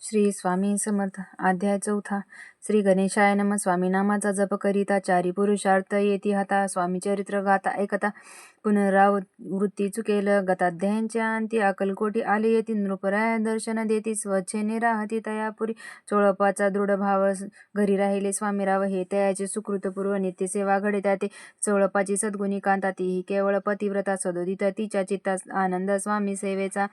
श्री स्वामी समर्थ. अध्याय चौथा. श्री गणेशाय नम. स्वामी नामाचा जप करिता चारी पुरुषार्थ येती हाता. स्वामी चरित्र गाता ऐकता. पुनरावृत्ती चुकेल. गताध्यायांच्या अंती अकलकोटी आले. येती नृपराया दर्शन देती स्वच्छेने राहती तयापुरी. चोळपाचा दृढ भाव घरी राहिले. स्वामीराव हे तयाचे सुकृतपूर्व नित्य सेवा घडे ते चोळपाची सद्गुणी कांता तीही केवळ पतिव्रता सदोदित. तिच्या चित्ता आनंद. स्वामी सेवेचा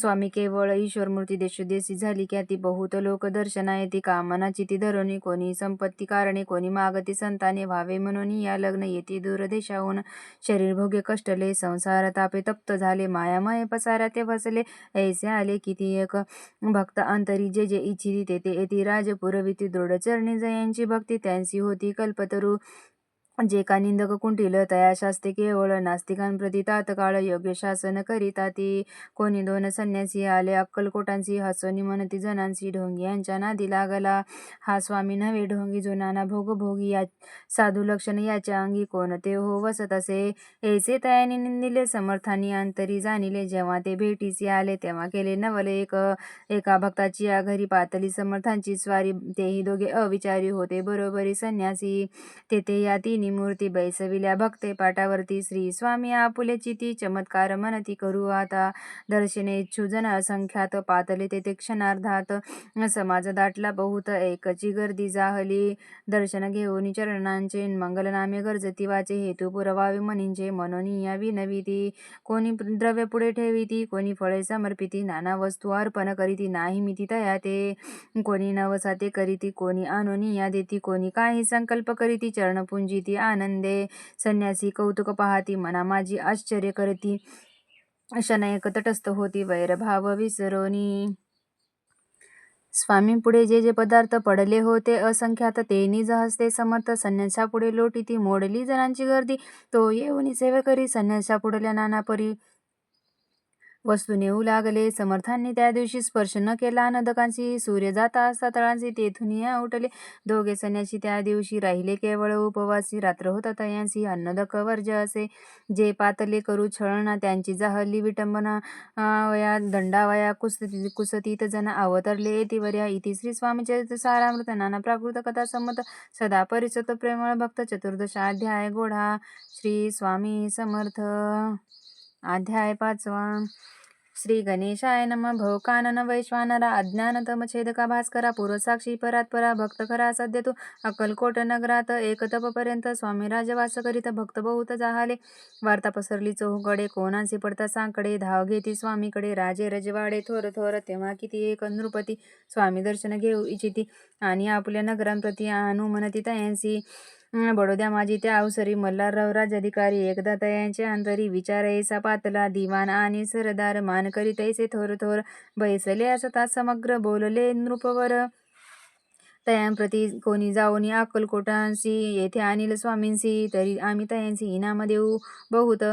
स्वामी केवळ ईश्वरमूर्ती देशोदेशी झाली. की ती बहुत लोक दर्शना येते कामनाची ती धरणी. कोणी संपत्ती कारणे कोणी मागती संताने व्हावे म्हणून या लग्न येते. दूरदेशाहून शरीर भोग्य कष्टले संसार तापे तप्त झाले मायामय पसारा ते फसले ऐसे आले किती एक भक्त अंतरी जे जे इच्छिती ते ते येती. राजपुरविती दृढ चरणी जयांची भक्ती त्यांची होती कल्पतरू. जे का निंदक कुंटील तया शास्ते केवळ नास्तिकांप्रती तात्काळ योग्य शासन करीता ती कोणी दोन संन्यासी आले अक्कलकोटांची हसोनी म्हणती जनांची ढोंगी यांच्या नादी लागला. हा स्वामी नव्हे ढोंगी जो नाना भोग भोगी या साधू लक्षण याच्या अंगी कोणते हो वसत असे. ऐसे तयाने निंदिले समर्थानी अंतरी जाणिले. जेव्हा ते भेटीसी आले तेव्हा केले नवले एक. एका भक्ताची या घरी पातली समर्थांची स्वारी तेही दोघे अविचारी होते. बरोबरी संन्यासी. तेथे या तिन्ही मूर्ती बैसविल्या. भक्ते पाटावरती श्री स्वामी आपुलेची ती चमत्कार मनती करू आता. दर्शने इच्छू जन असंख्यात पातले तेथे क्षणार्धात. समाज दाटला बहुत एकची गर्दी जाहली. दर्शन घेऊन चरणांचे मंगलनामे गरजती वाचे. हेतू पुरवावे म्हणींचे म्हणून या विनविती. कोणी द्रव्य पुढे ठेविती कोणी फळे समर्पिती. नाना वस्तू अर्पण करीती नाही मिती तया ते कोणी नवसाते करीती कोणी आणून या देती कोणी काही संकल्प करीती. चरणपुंजिती आनंदे. संन्यासी कौतुक पाहती मना माझी आश्चर्य करती. शनयक तटस्थ होती वैरभाव विसरोनी. स्वामींपुढे जे जे पदार्थ पडले होते असंख्यात ते निज हस्ते समर्थ संन्यासापुढे लोटी ती मोडली जणांची गर्दी. तो येऊनी संन्यासा पुढल्या नाना परी वस्तू नेऊ लागले. समर्थांनी त्या दिवशी स्पर्श न केला. नदकांशी सूर्य जाता असता तळांशी तेथून या उठले. दोघे सन्याशी त्या दिवशी राहिले केवळ. उपवासी रात्र होता तयांशी. अन्नदक वर्ज असे. जे पातले करू छळना त्यांची जाहली विटंबना वया दंडावया कुसती कुसतीत जन अवतरले. येतीवर्या इति श्री स्वामीचरित्र सारामृत नाना प्राकृत कथा संमत सदा परिचत प्रेमळ भक्त चतुर्दशाध्याय गोढा. श्री स्वामी समर्थ. अध्याय पाचवा. श्री गणेशाय नम. भवकानन वैश्वानरा अज्ञानतमछेदका भास्करा पूर्वसाक्षी परात्परा भक्त सद्य तू अक्कलकोट नगरात एकतपपर्यंत स्वामी राजवास करीत भक्त बहुत जाहले. वार्ता पसरली चौकडे कोणाचे पडता सांकडे धाव घेती स्वामीकडे राजे रजवाडे थोर थोर तेव्हा किती एक नृपती. स्वामी दर्शन घेऊ इच्छिती आणि आपल्या नगरांप्रती आणू म्हणती तयांसी बडोद्या माझी त्या अवसरी मल्हारराव राजाधिकारी एकदा तयांच्या अंतरी विचारयसा पातला दिवाण आणि सरदार मान करी तैसे थोर थोर बैसले असता समग्र बोलले नृपवर. तयांप्रती कोणी जाऊन अक्कलकोटांशी येथे आणील स्वामींशी तरी आम्ही तयांशी इनाम देऊ बहुत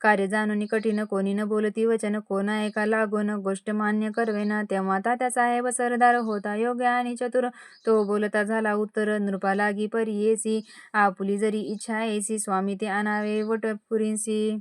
कार्य जाणून कठीण कोणी न बोलती वचन कोणा एका लागून गोष्ट मान्य करवेना तेव्हा तात्यासाहेब सरदार होता योग्य आणि चतुर. तो बोलता झाला उत्तर नृपा लागी परी येसी आपुली जरी इच्छा येसी स्वामी ते आणावे वटपुरींसी.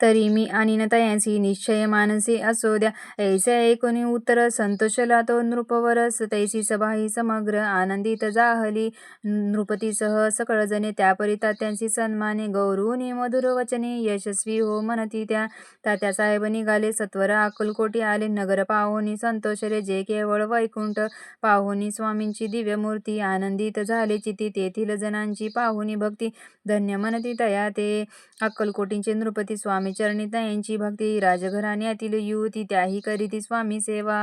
तरी मी आणि नतयांसी निश्चय मानसी असो द्या. ऐसे ऐकून उत्तर संतोषला तो नृपवरस. तैसी सभा ही समग्र आनंदित जाहली. नृपतीसह सकळ जणे त्यापरी तात्यांची सन्माने गौरवनी मधुर वचने यशस्वी हो म्हणती त्या. तात्यासाहेब निघाले. सत्वर अक्कलकोटी आले. नगर पाहुनी संतोषले जे केवळ वैकुंठ पाहुनी स्वामींची दिव्य मूर्ती आनंदित झाले. चिती तेथील जणांची पाहुनी भक्ती. धन्य म्हणती तया ते. अक्कलकोटींचे नृपती स्वामी चरणीता यांची भक्ती राजघराण्यातील युवती त्याही करीती स्वामी सेवा.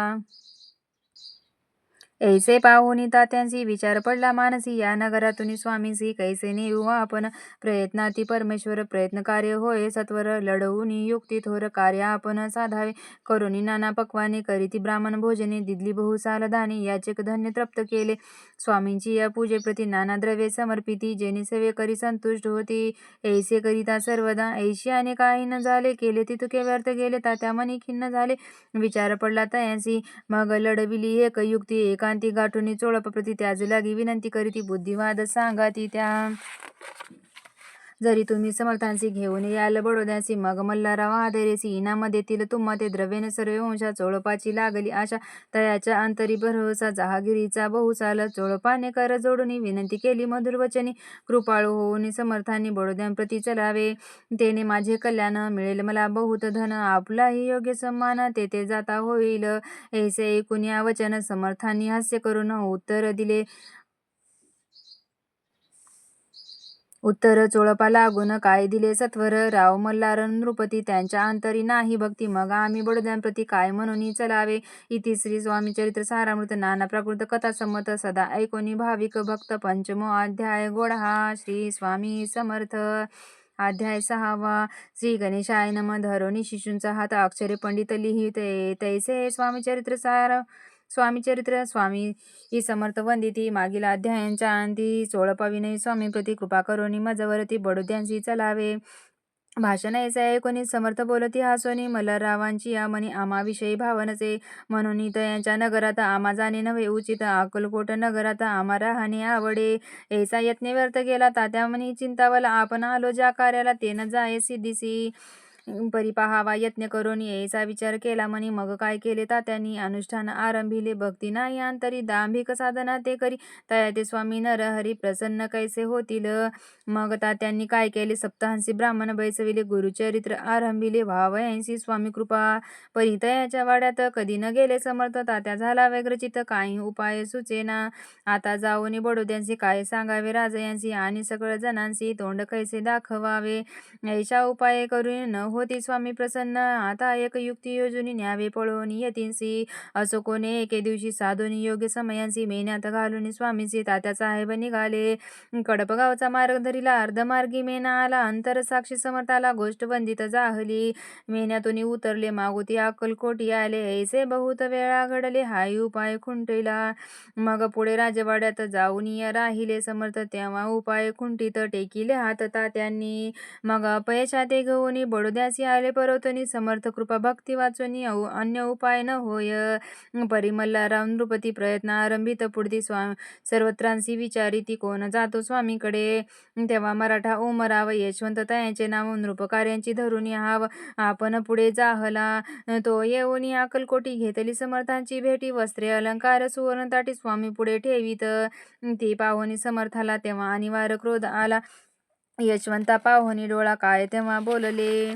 ऐसे पाहुनी तात्यांशी विचार पडला मानसी. या नगरातून स्वामींशी कैसे नेऊ आपण प्रयत्नाती परमेश्वर प्रयत्न कार्य होय. सत्वर लढवून युक्ती थोर कार्य आपण साधावे. करुणी नाना पक्वाने करीती ब्राह्मण भोजने दिदली बहुसाल धाने याचे धन्य तृप्त केले. स्वामींची या पूजेप्रती नाना द्रव्ये समर्पिती. जेणे सेवे करी संतुष्ट होती. ऐसे करिता सर्वदा ऐशी आणि काही न झाले. केले तितुके व्यर्थ गेले. तात्या मनी खिन्न झाले. विचार पडला तयांशी. मग लढविली एक युक्ती. एकांती गाठुनी चोळपप्रती त्याज लागी विनंती करीती बुद्धिवाद सांगाती त्या जरी तुम्ही समर्थांसी घेऊन याल बडोद्यासी मग मल्हारराव हादेरीसी इनाम देतील तुम्हा ते द्रव्येने सर्व वंशा चोळपाची लागली आशा. तयाच्या अंतरी भरवसा जहागिरीचा बहुसाल चोळपाने कर जोडून विनंती केली मधुर वचनी. कृपाळू होऊन समर्थांनी बडोद्यांप्रती चलावे. तेने माझे कल्याण मिळेल मला बहुत धन. आपलाही योग्य सन्मान तेथे जाता होईल. ऐसे ऐकून या वचन समर्थांनी हास्य करून उत्तर दिले. उत्तर चोळपा लागून काय दिले सत्वर? राव मल्हार नृपती त्यांच्या अंतरी नाही भक्ती. मग आम्ही बडोद्यांप्रती काय म्हणून चलावे? इति श्री स्वामी चरित्र सारामृत नाना प्राकृत कथा समत सदा ऐकोनी भाविक भक्त पंचमो अध्याय गोडहा श्री स्वामी समर्थ. अध्याय सहावा. श्री गणेशाय नम. धरोनी शिशूंचा हात अक्षरे पंडित लिहिते. तैसे स्वामी चरित्र सार स्वामी चरित्र स्वामी ही समर्थ वंदिती मागील अध्यायांच्या अंती चोळपाविनयी स्वामी प्रति कृपा करोनी मजवरती बडोद्यांशी चलावे. भाषण ऐसा ऐकोनी समर्थ बोलती हासोनी मल्लरावांची या मनी आमाविषयी भावनचे. म्हणून यांच्या नगरात आमा जाणे नव्हे उचित अक्कलकोट नगरात आमा राहणे आवडे. ऐसा यत्न व्यर्थ गेला तात्या म्हणी चिंतावला आपण आलो ज्या कार्याला ते न जाय सिद्धीसी. परी यत्न करून यायचा विचार केला. म्हणी मग काय केले तात्यांनी अनुष्ठान आरंभिले. भक्ती नाही अंतरी दांभिक साधना ते करी तया ते स्वामी नरहरी प्रसन्न कैसे होतील? मग तात्यांनी काय केले? सप्ताहांशी ब्राह्मण बैसविले. गुरुचरित्र आरंभिले. भावयांशी स्वामी कृपा परितयाच्या वाड्यात कधी न गेले समर्थ. तात्या झाला व्यग्रचित काही उपाय सुचेना. आता जाऊन बडोद्यांशी काय सांगावे? राजयांशी आणि सगळं जणांशी तोंड कैसे दाखवावे? ऐशा उपाय करून न होती. स्वामी प्रसन्न आता एक युक्ती योजून न्यावे पळून येतींसी असो कोणी एके दिवशी साधून योग्य समयांशी मेहनत घालून स्वामींशी तात्या साहेब निघाले. कडपगावचा मार्ग धरीला अर्धमार्गी मेना आला अंतर साक्षी समर्थाला गोष्ट वंदित जाहली. मेन्यातून उतरले मागोती अक्कलकोटी आले. ऐसे बहुत वेळा घडले हाय उपाय खुंटीला. मग पुढे राजवाड्यात जाऊन राहिले समर्थ तेव्हा उपाय खुंटीत टेकिले हात तात्यांनी. मग अपयशा ते घेऊन बडोद्यासी आले परवतनी समर्थ कृपा भक्ती वाचून अन्य उपाय न होय. परिमल्लाराव नृपती प्रयत्न आरंभित. पुढती स्वामी सर्वत्रांशी विचारी ती कोण जातो स्वामीकडे? तेव्हा मराठा उमराव यशवंत तयांचे नाव नृपकार्यांची धरून हाव. आपण पुढे जाहला. तो येऊन अकलकोटी घेतली समर्थांची भेटी. वस्त्रे अलंकार सुवर्णताटी स्वामी पुढे ठेवीत. ती पाहुणी समर्थाला तेव्हा अनिवार्य क्रोध आला. यशवंता पाहुणी डोळा काय तेव्हा बोलले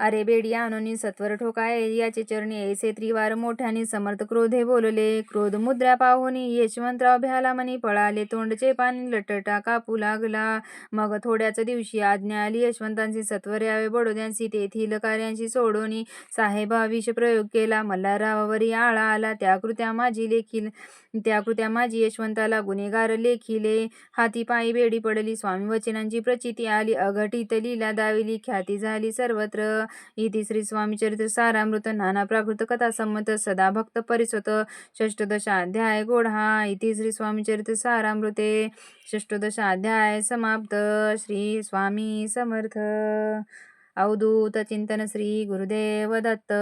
अरे बेडी आणून सत्वर ठोकाय याचे चरणी ऐसे त्रिवार मोठ्याने समर्थ क्रोधे बोलले. क्रोध मुद्रा पाहुनी यशवंतराव भ्याला मनी पळाले. तोंडचे पाणी लटटा कापू लागला. मग थोड्याच दिवशी आज्ञा आली. यशवंतांची सत्वर यावे बडोद्यांशी तेथील कार्यांशी सोडोनी. साहेबा विष प्रयोग केला. मल्हाररावावरी आळा आला. त्या कृत्या माझी लेखील त्या कृत्या माझी यशवंताला गुन्हेगार लेखिले. हाती पायी बेडी पडली. स्वामी वचनांची प्रचिती आली. अघटित लीला दाविली. ख्याती झाली सर्वत्र. इति श्री स्वामी चरित्र सारामृत नाना प्राकृत कथा संमत सदा भक्त परिसत षष्टदशाध्याय गोढा इति श्री स्वामी चरित्र सारामृते षष्टदशाध्याय समाप्त. श्री स्वामी समर्थ. अवधूत चिंतन श्री गुरुदेव दत्त.